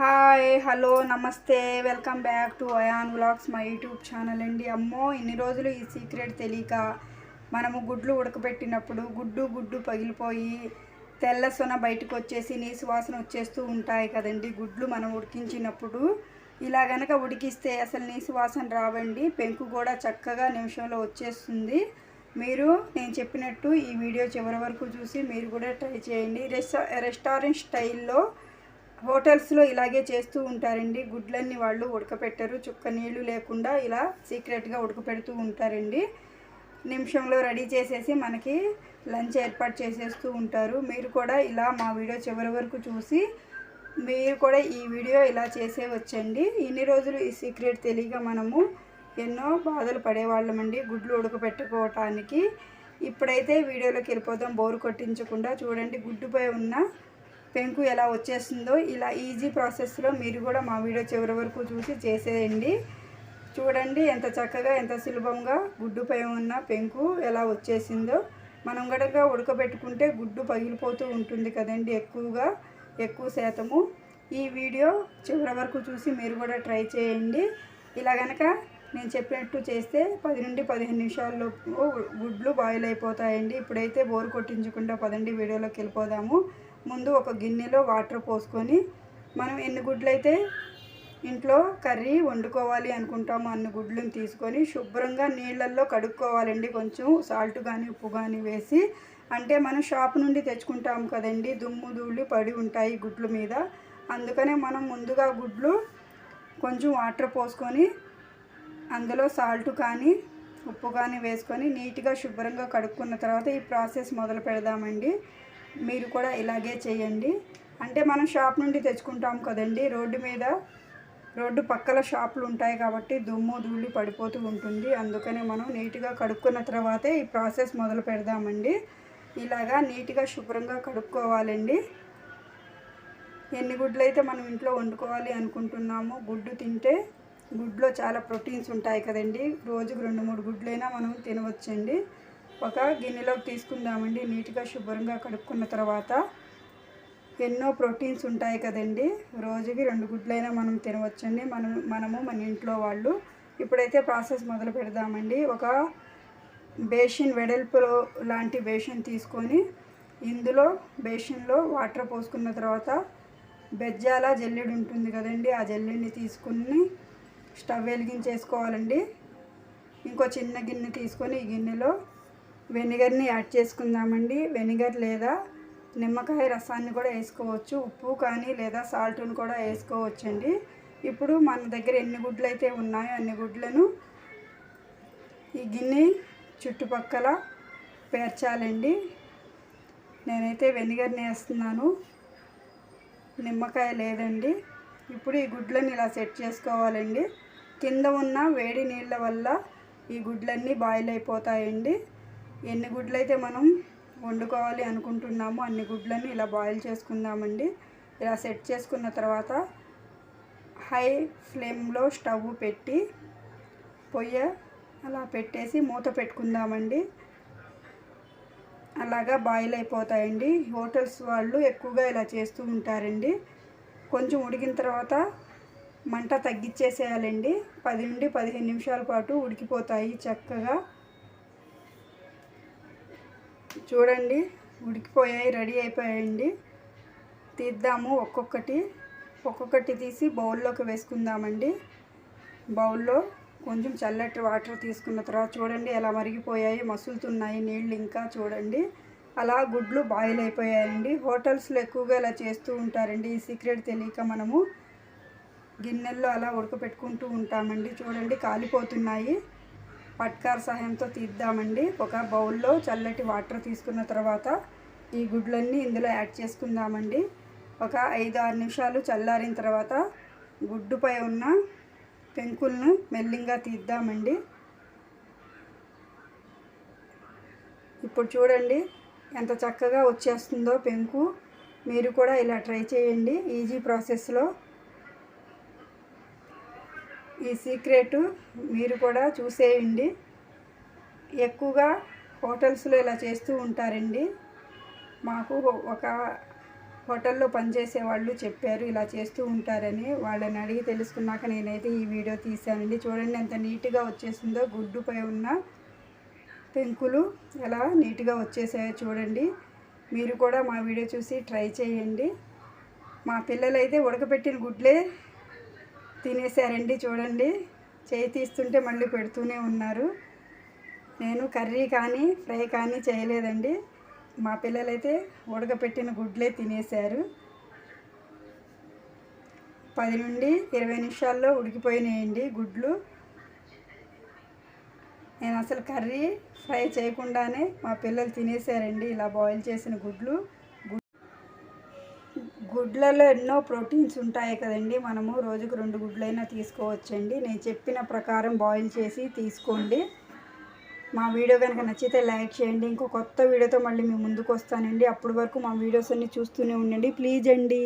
Hi hello నమస్తే. Welcome back to Ayan vlogs మా YouTube channel అండి. అమ్మో ఇన్ని రోజులు ఈ సీక్రెట్ తెలియక మనము గుడ్లు ఉడకబెట్టినప్పుడు గుడ్డు గుడ్డు పగిలిపోయి తెల్ల సొన బయటకు వచ్చేసి నీసు వాసన వచ్చేస్తూ ఉంటాయి కదండి. గుడ్లు మనం ఉడికించినప్పుడు ఇలా గనక ఉడికిస్తే అసలు నీసు వాసన రావండి. పెంకు కూడా చక్కగా నిమిషంలో వచ్చేస్తుంది. మీరు నేను చెప్పినట్టు ఈ వీడియో చివరి వరకు చూసి మీరు కూడా ట్రై చేయండి. రెస్టారెంట్ స్టైల్లో హోటల్స్లో ఇలాగే చేస్తూ ఉంటారండి. గుడ్లన్నీ వాళ్ళు ఉడకపెట్టరు. చుక్క నీళ్ళు లేకుండా ఇలా సీక్రెట్గా ఉడకపెడుతూ ఉంటారండి. నిమిషంలో రెడీ చేసేసి మనకి లంచ్ ఏర్పాటు చేసేస్తూ ఉంటారు. మీరు కూడా ఇలా మా వీడియో చివరి వరకు చూసి మీరు కూడా ఈ వీడియో ఇలా చేసే వచ్చండి. ఇన్ని రోజులు ఈ సీక్రెట్ తెలియక మనము ఎన్నో బాధలు పడేవాళ్ళమండి గుడ్లు ఉడకపెట్టుకోవటానికి. ఇప్పుడైతే వీడియోలోకి వెళ్ళిపోదాం. బోరు కొట్టించకుండా చూడండి. గుడ్డుపై ఉన్న పెంకు ఎలా వచ్చేస్తుందో ఇలా ఈజీ ప్రాసెస్లో మీరు కూడా మా వీడియో చివరి వరకు చూసి చేసేయండి. చూడండి ఎంత చక్కగా ఎంత సులభంగా గుడ్డుపై ఉన్న పెంకు ఎలా వచ్చేసిందో. మనం గడగా ఉడకబెట్టుకుంటే గుడ్డు పగిలిపోతూ ఉంటుంది కదండి ఎక్కువగా ఎక్కువ శాతము. ఈ వీడియో చివరి వరకు చూసి మీరు కూడా ట్రై చేయండి. ఇలా గనక నేను చెప్పినట్టు చేస్తే పది నుండి పదిహేను నిమిషాల్లో గుడ్లు బాయిల్ అయిపోతాయండి. ఇప్పుడైతే బోరు కొట్టించకుండా పదండి వీడియోలోకి వెళ్ళిపోదాము. ముందు ఒక గిన్నెలో వాటర్ పోసుకొని మనం ఎన్ని గుడ్లు అయితే ఇంట్లో కర్రీ వండుకోవాలి అనుకుంటాము అన్ని గుడ్లను తీసుకొని శుభ్రంగా నీళ్ళల్లో కడుక్కోవాలండి. కొంచెం సాల్ట్ కానీ ఉప్పు కానీ వేసి అంటే మనం షాప్ నుండి తెచ్చుకుంటాము కదండి. దుమ్ము ధూళి పడి ఉంటాయి గుడ్ల మీద. అందుకనే మనం ముందుగా గుడ్లు కొంచెం వాటర్ పోసుకొని అందులో సాల్ట్ కానీ ఉప్పు కానీ వేసుకొని నీట్గా శుభ్రంగా కడుక్కున్న తర్వాత ఈ ప్రాసెస్ మొదలు పెడదామండి. మీరు కూడా ఇలాగే చేయండి. అంటే మనం షాప్ నుండి తెచ్చుకుంటాం కదండి. రోడ్డు మీద రోడ్డు పక్కల షాపులు ఉంటాయి కాబట్టి దుమ్ము ధూళి పడిపోతూ ఉంటుంది. అందుకనే మనం నీట్గా కడుక్కున్న తర్వాతే ఈ ప్రాసెస్ మొదలు పెడదామండి. ఇలాగా నీట్గా శుభ్రంగా కడుక్కోవాలండి. ఎన్ని గుడ్లు అయితే మనం ఇంట్లో వండుకోవాలి అనుకుంటున్నాము గుడ్డు తింటే గుడ్లో చాలా ప్రోటీన్స్ ఉంటాయి కదండి. రోజుకు రెండు మూడు గుడ్లైనా మనం తినవచ్చండి. ఒక గిన్నెలోకి తీసుకుందామండి. నీట్గా శుభ్రంగా కడుక్కున్న తర్వాత ఎన్నో ప్రోటీన్స్ ఉంటాయి కదండి. రోజుకి రెండు గుడ్లైనా మనం తినవచ్చండి. మనం మనము మన ఇంట్లో వాళ్ళు. ఇప్పుడైతే ప్రాసెస్ మొదలు పెడదామండి. ఒక బేషన్ వెడల్పులో లాంటి బేషన్ తీసుకొని ఇందులో బేషన్లో వాటర్ పోసుకున్న తర్వాత బెజ్జాల జల్లెడు ఉంటుంది కదండి. ఆ జల్లెడిని తీసుకుని స్టవ్ వెలిగించేసుకోవాలండి. ఇంకో చిన్న గిన్నె తీసుకొని ఈ గిన్నెలో వెనిగర్ని యాడ్ చేసుకుందామండి. వెనిగర్ లేదా నిమ్మకాయ రసాన్ని కూడా వేసుకోవచ్చు. ఉప్పు కానీ లేదా సాల్ట్ని కూడా వేసుకోవచ్చండి. ఇప్పుడు మన దగ్గర ఎన్ని గుడ్లు అయితే ఉన్నాయో అన్ని గుడ్లను ఈ గిన్నె చుట్టుపక్కల పేర్చాలండి. నేనైతే వెనిగర్ని వేస్తున్నాను. నిమ్మకాయ లేదండి. ఇప్పుడు ఈ గుడ్లను ఇలా సెట్ చేసుకోవాలండి. కింద ఉన్న వేడి నీళ్ళ వల్ల ఈ గుడ్లన్నీ బాయిల్ అయిపోతాయండి. ఎన్ని గుడ్లు అయితే మనం వండుకోవాలి అనుకుంటున్నామో అన్ని గుడ్లని ఇలా బాయిల్ చేసుకుందామండి. ఇలా సెట్ చేసుకున్న తర్వాత హై ఫ్లేమ్లో స్టవ్ పెట్టి పొయ్య అలా పెట్టేసి మూత పెట్టుకుందామండి. అలాగా బాయిల్ అయిపోతాయండి. హోటల్స్ వాళ్ళు ఎక్కువగా ఇలా చేస్తూ ఉంటారండి. కొంచెం ఉడికిన తర్వాత మంట తగ్గించేసేయాలండి పది నుండి పదిహేను నిమిషాల పాటు ఉడికిపోతాయి చక్కగా. చూడండి ఉడికిపోయాయి రెడీ అయిపోయాయండి. తీద్దాము ఒక్కొక్కటి. ఒక్కొక్కటి తీసి బౌల్లోకి వేసుకుందామండి. బౌల్లో కొంచెం చల్లటి వాటర్ తీసుకున్న తర్వాత చూడండి ఎలా మరిగిపోయాయి మసులుతున్నాయి నీళ్ళు ఇంకా చూడండి. అలా గుడ్లు బాయిల్ అయిపోయాయండి. హోటల్స్లో ఎక్కువగా ఇలా చేస్తూ ఉంటారండి. ఈ సీక్రెట్ తెలియక మనము గిన్నెల్లో అలా ఉడకపెట్టుకుంటూ ఉంటామండి. చూడండి కాలిపోతున్నాయి. పట్కార్ సహాయంతో తీద్దామండి. ఒక బౌల్లో చల్లటి వాటర్ తీసుకున్న తర్వాత ఈ గుడ్లన్నీ ఇందులో యాడ్ చేసుకుందామండి. ఒక ఐదు ఆరు నిమిషాలు చల్లారిన తర్వాత గుడ్డుపై ఉన్న పెంకులను మెల్లింగా తీద్దామండి. ఇప్పుడు చూడండి ఎంత చక్కగా వచ్చేస్తుందో పెంకు. మీరు కూడా ఇలా ట్రై చేయండి. ఈజీ ప్రాసెస్లో ఈ సీక్రెట్ మీరు కూడా చూసేయండి. ఎక్కువగా హోటల్స్లో ఇలా చేస్తూ ఉంటారండి. మాకు ఒక హోటల్లో పనిచేసే వాళ్ళు చెప్పారు ఇలా చేస్తూ ఉంటారని. వాళ్ళని అడిగి తెలుసుకున్నాక నేనైతే ఈ వీడియో తీశానండి. చూడండి ఎంత నీట్గా వచ్చేసిందో. గుడ్డుపై ఉన్న పెంకులు ఎలా నీట్గా వచ్చేసాయో చూడండి. మీరు కూడా మా వీడియో చూసి ట్రై చేయండి. మా పిల్లలైతే ఉడకబెట్టిన గుడ్లే తినేసారండి చూడండి. చేయి తీస్తుంటే మళ్ళీ పెడుతూనే ఉన్నారు. నేను కర్రీ కానీ ఫ్రై కానీ చేయలేదండి. మా పిల్లలైతే ఉడకపెట్టిన గుడ్లే తినేశారు. పది నుండి ఇరవై నిమిషాల్లో ఉడికిపోయినాయండి గుడ్లు. నేను అసలు కర్రీ ఫ్రై చేయకుండానే మా పిల్లలు తినేసారండి ఇలా బాయిల్ చేసిన గుడ్లు. గుడ్లలో ఎన్నో ప్రోటీన్స్ ఉంటాయి కదండి. మనము రోజుకు రెండు గుడ్లైనా తీసుకోవచ్చండి. నేను చెప్పిన ప్రకారం బాయిల్ చేసి తీసుకోండి. మా వీడియో కనుక నచ్చితే లైక్ చేయండి. ఇంకో కొత్త వీడియోతో మళ్ళీ మీ ముందుకు వస్తానండి. అప్పటి వరకు మా వీడియోస్ అన్నీ చూస్తూనే ఉండండి. ప్లీజ్ అండి.